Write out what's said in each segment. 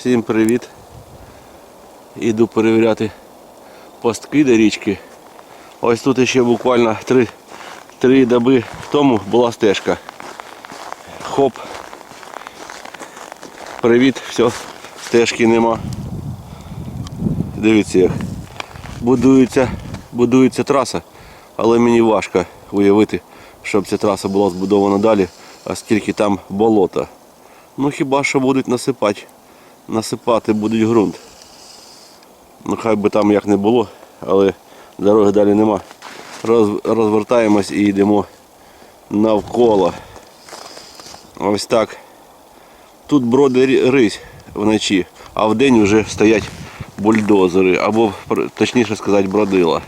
Всім привіт. Іду перевіряти постки до річки. Ось тут ще буквально три, три доби тому була стежка. Хоп. Привіт, все, стежки нема. Дивіться як. Будується, будується траса, але мені важко уявити, щоб ця траса була збудована далі, оскільки там болото. Ну хіба що будуть насипати, насипати будуть ґрунт. Ну хай би там як не було, але дороги далі нема. Роз, розвертаємось і йдемо навколо. Ось так. Тут броди рись вночі, а вдень вже стоять бульдозери, або точніше сказати бродила.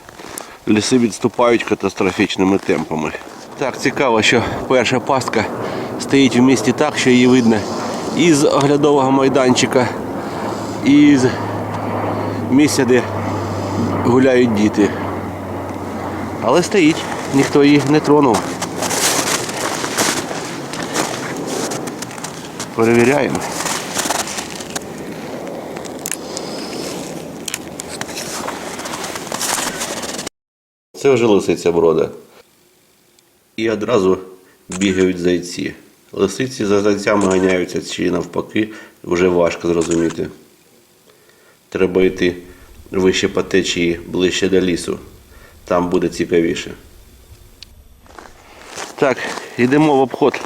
Ліси відступають катастрофічними темпами. Так, цікаво, що перша пастка стоїть в місті так, що її видно із оглядового майданчика, і з місця, де гуляють діти. Але стоїть, ніхто її не тронув. Перевіряємо. Це вже лисиця брода. І одразу бігають зайці. Лисиці за зайцями ганяються чи навпаки, вже важко зрозуміти. Треба йти вище по течії, ближче до лісу. Там буде цікавіше. Так, йдемо в обход.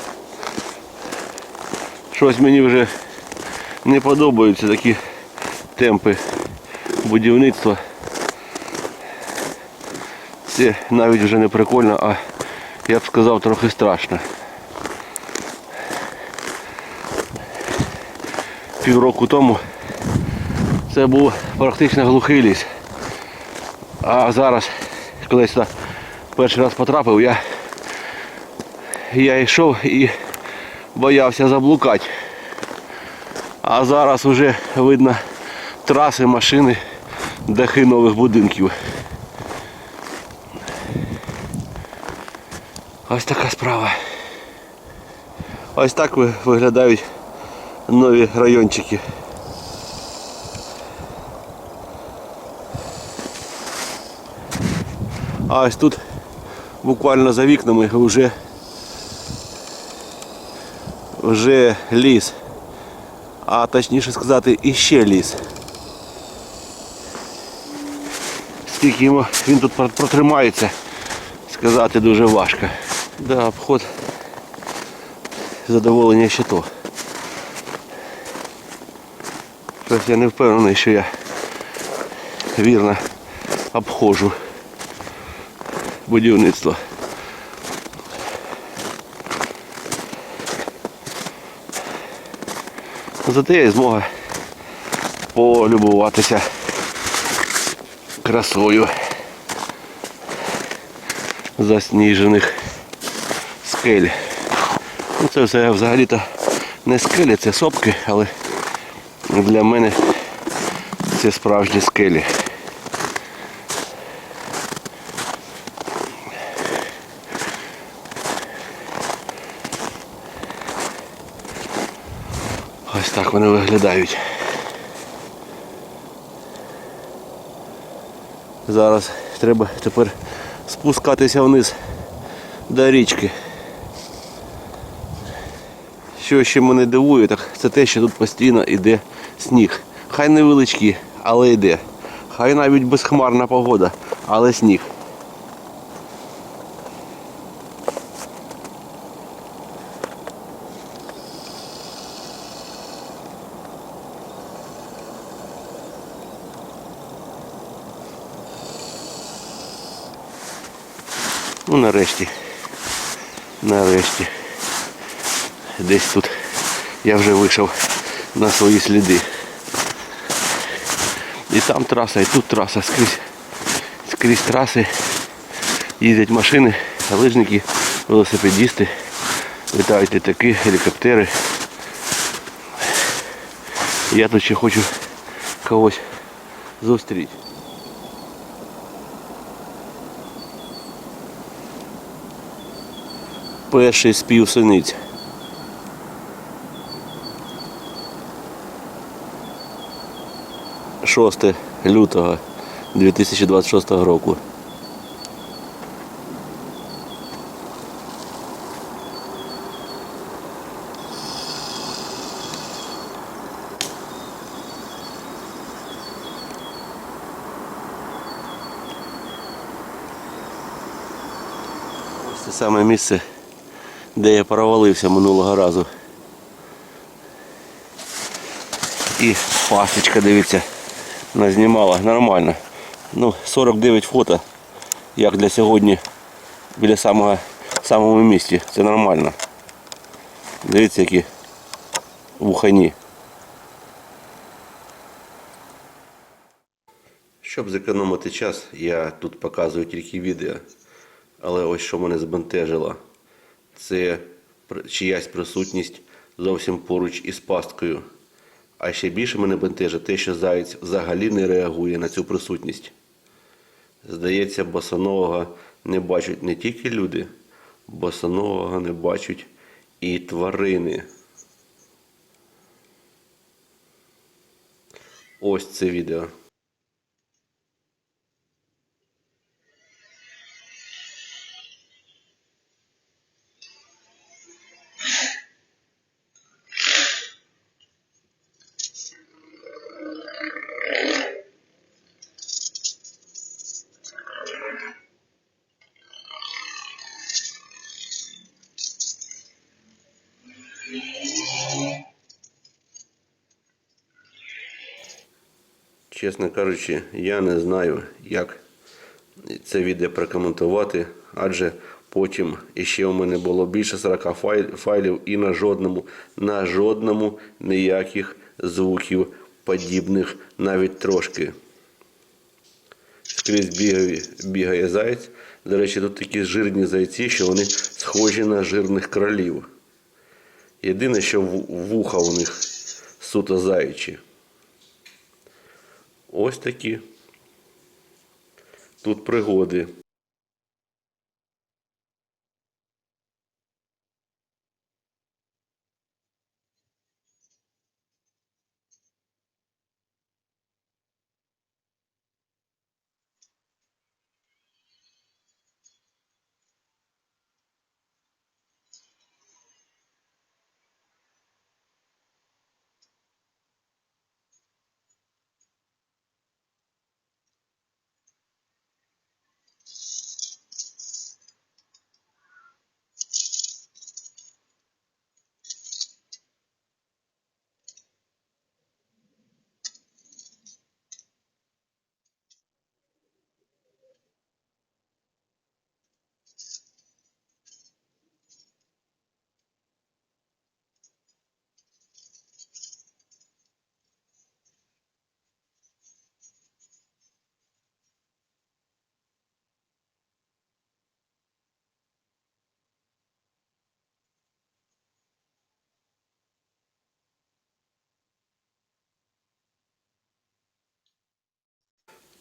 Щось мені вже не подобаються такі темпи будівництва. Це навіть вже не прикольно, а я б сказав трохи страшно. Півроку тому це був практично глухий ліс. А зараз, коли я сюди перший раз потрапив, я, я йшов і боявся заблукати. А зараз вже видно траси, машини, дахи нових будинків. Ось така справа. Ось так виглядають нові райончики. А ось тут буквально за вікнами вже, вже ліс. А точніше сказати, іще ліс. Скільки йому він тут протримається, сказати дуже важко. Да, обход задоволення ще то. Щось я не впевнений, що я вірно обходжу будівництво. Зате є змога полюбуватися красою засніжених скель. Ну, це все взагалі-то не скелі, це сопки, але для мене це справжні скелі. Ось так вони виглядають. Зараз треба тепер спускатися вниз до річки. Що ще мене дивує, так це те, що тут постійно йде сніг. Хай невеличкий, але йде. Хай навіть безхмарна погода, але сніг. Ну нарешті. Нарешті. Десь тут я вже вийшов на свої сліди. І там траса, і тут траса, скрізь, скрізь траси. Їздять машини, лижники, велосипедісти, літають літаки, гелікоптери. Я тут ще хочу когось зустріти. Перший спів синиць. 26 лютого 2026 року. Ось це саме місце, де я провалився минулого разу. І пасочка, дивіться, назнімала нормально. Ну, 49 фото, як для сьогодні біля самого самому місці. Це нормально. Дивіться, які вухані. Щоб зекономити час, я тут показую тільки відео. Але ось що мене збентежило. Це чиясь присутність зовсім поруч із пасткою. А ще більше мене бентежить те, що заєць взагалі не реагує на цю присутність. Здається, босонового не бачать не тільки люди, босонового не бачать і тварини. Ось це відео. Чесно кажучи, я не знаю, як це відео прокоментувати, адже потім іще у мене було більше 40 файлів і на жодному, на жодному ніяких звуків подібних навіть трошки. Скрізь бігає, бігає заєць. До речі, тут такі жирні зайці, що вони схожі на жирних кролів. Єдине, що вуха у них суто заячі. Ось такі. Тут пригоди.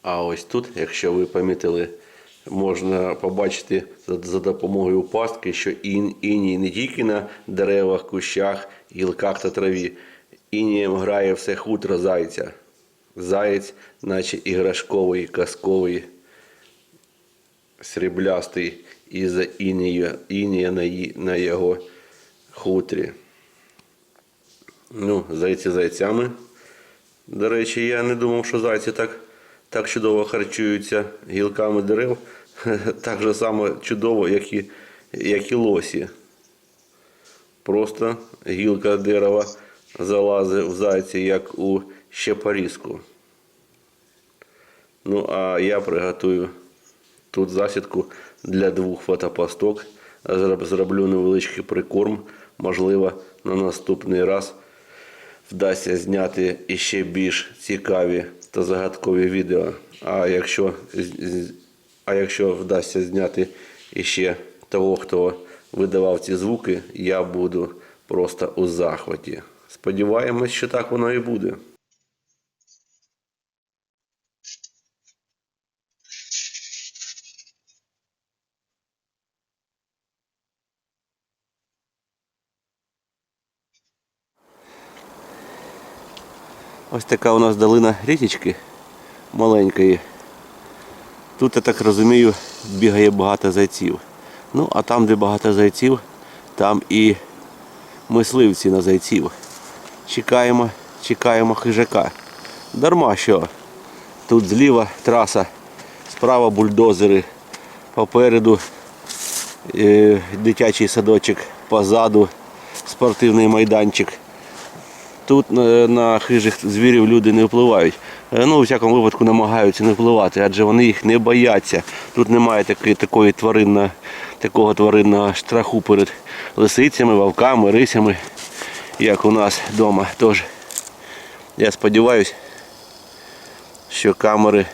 А ось тут, якщо ви помітили, можна побачити за, за допомогою пастки, що ін, іній не тільки на деревах, кущах, гілках та траві. Інієм грає все хутро зайця. Заєць, наче іграшковий, казковий, сріблястий із інія, інія на, на його хутрі. Ну, зайці зайцями. До речі, я не думав, що зайці так, так чудово харчуються гілками дерев. Так же само чудово, як і, як і лосі. Просто гілка дерева залазить в зайці, як у щепорізку. Ну, а я приготую тут засідку для двох фотопасток. Зроблю невеличкий прикорм. Можливо, на наступний раз вдасться зняти іще більш цікаві та загадкові відео. А якщо, а якщо вдасться зняти іще того, хто видавав ці звуки, я буду просто у захваті. Сподіваємось, що так воно і буде. Ось така у нас долина річечки маленької. Тут, я так розумію, бігає багато зайців. Ну, а там, де багато зайців, там і мисливці на зайців. Чекаємо, чекаємо хижака. Дарма що. Тут зліва траса, справа бульдозери, попереду е, дитячий садочок, позаду спортивний майданчик. Тут е, на хижих звірів люди не впливають. Е, Ну, у всякому випадку намагаються не впливати, адже вони їх не бояться. Тут немає такої, такої тваринна, такого тваринного страху перед лисицями, вовками, рисями, як у нас вдома. Тож я сподіваюся, що камери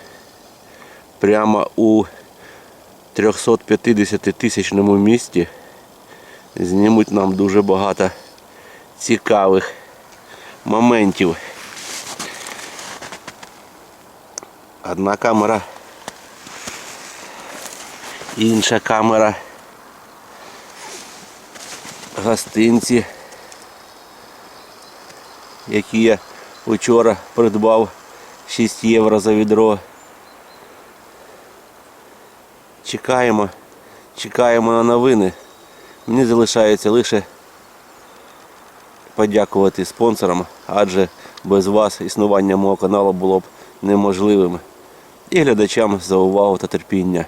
прямо у 350 тисячному місті знімуть нам дуже багато цікавих моментів. Одна камера, інша камера, гостинці, які я вчора придбав 6 євро за відро. Чекаємо, чекаємо на новини. Мені залишається лише подякувати спонсорам, адже без вас існування мого каналу було б неможливим. І глядачам за увагу та терпіння.